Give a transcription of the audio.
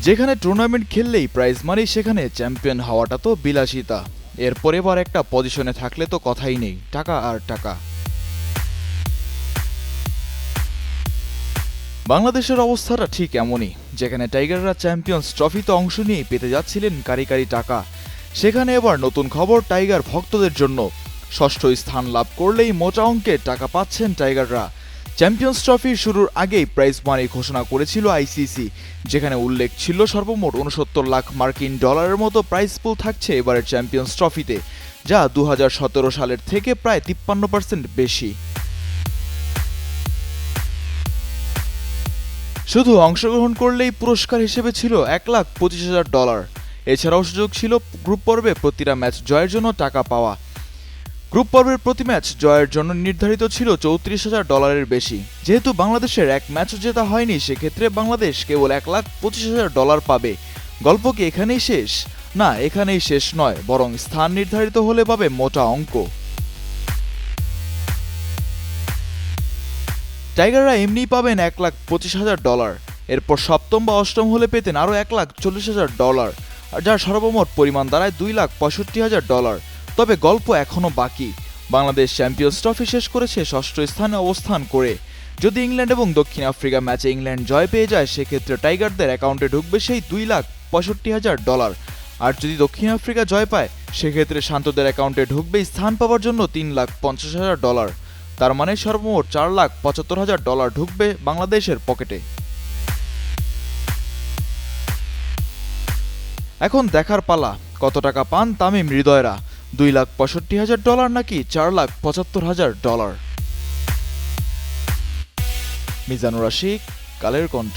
যেখানে tournament খেললেই prize money সেখানে champion হওয়াটা তো বিলাসিতা। এরপর এবার একটা পজিশনে থাকলে তো কথাই নেই, টাকা আর টাকা। বাংলাদেশের অবস্থাটা ঠিক এমনই, যেখানে টাইগাররা চ্যাম্পিয়ন্স ট্রফিতে অংশ নিয়ে পেতে যাচ্ছিলেন কারি কারি টাকা। সেখানে এবার নতুন খবর টাইগার ভক্তদের জন্য। ষষ্ঠ স্থান লাভ করলেই মোটা অঙ্কের টাকা পাচ্ছেন টাইগাররা। চ্যাম্পিয়ন্স ট্রফির শুরুর আগেই প্রাইজ মানি ঘোষণা করেছিল আইসিসি যেখানে উল্লেখ ছিল সর্বমোট উনসত্তর লাখ মার্কিন ডলারের মতো প্রাইজ পুল থাকছে এবারের চ্যাম্পিয়ন্স ট্রফিতে যা দু হাজার সতেরো সালের থেকে প্রায় তিপ্পান্ন পার্সেন্ট বেশি। শুধু অংশগ্রহণ করলেই পুরস্কার হিসেবে ছিল এক লাখ পঁচিশ হাজার ডলার। এছাড়াও সুযোগ ছিল গ্রুপ পর্বে প্রতিটা ম্যাচ জয়ের জন্য টাকা পাওয়া। গ্রুপ পর্বের প্রতি ম্যাচ জয়ের জন্য নির্ধারিত ছিল চৌত্রিশ হাজার ডলারের বেশি। যেহেতু বাংলাদেশের এক ম্যাচও জেতা হয়নি, সেক্ষেত্রে বাংলাদেশ কেবল এক লাখ পঁচিশ হাজার ডলার পাবে। গল্প কি এখানেই শেষ? না, এখানেই শেষ নয়, বরং স্থান নির্ধারিত হলে পাবে মোটা অঙ্ক। টাইগাররা এমনিই পাবেন এক লাখ পঁচিশ হাজার ডলার। এরপর সপ্তম বা অষ্টম হলে পেতেন আরও এক লাখ চল্লিশ হাজার ডলার আর যার সর্বমোট পরিমাণ দাঁড়ায় দুই লাখ পঁয়ষট্টি হাজার ডলার। তবে গল্প এখনও বাকি। বাংলাদেশ চ্যাম্পিয়ন্স ট্রফি শেষ করেছে ষষ্ঠ স্থানে অবস্থান করে। যদি ইংল্যান্ড এবং দক্ষিণ আফ্রিকা ম্যাচে ইংল্যান্ড জয় পেয়ে যায়, সেক্ষেত্রে টাইগারদের অ্যাকাউন্টে ঢুকবে সেই দুই লাখ পঁয়ষট্টি হাজার ডলার। আর যদি দক্ষিণ আফ্রিকা জয় পায়, সেক্ষেত্রে শান্তদের অ্যাকাউন্টে ঢুকবে স্থান পাওয়ার জন্য তিন লাখ পঞ্চাশ হাজার ডলার। তার মানে সর্বমোট চার লাখ পঁচাত্তর হাজার ডলার ঢুকবে বাংলাদেশের পকেটে। এখন দেখার পালা। কত টাকা পান তামিম হৃদয়রা? দুই লাখ পঁয়ষট্টি হাজার ডলার নাকি চার লাখ পঁচাত্তর হাজার ডলার? মিজানুর আশিক কালের কণ্ঠ।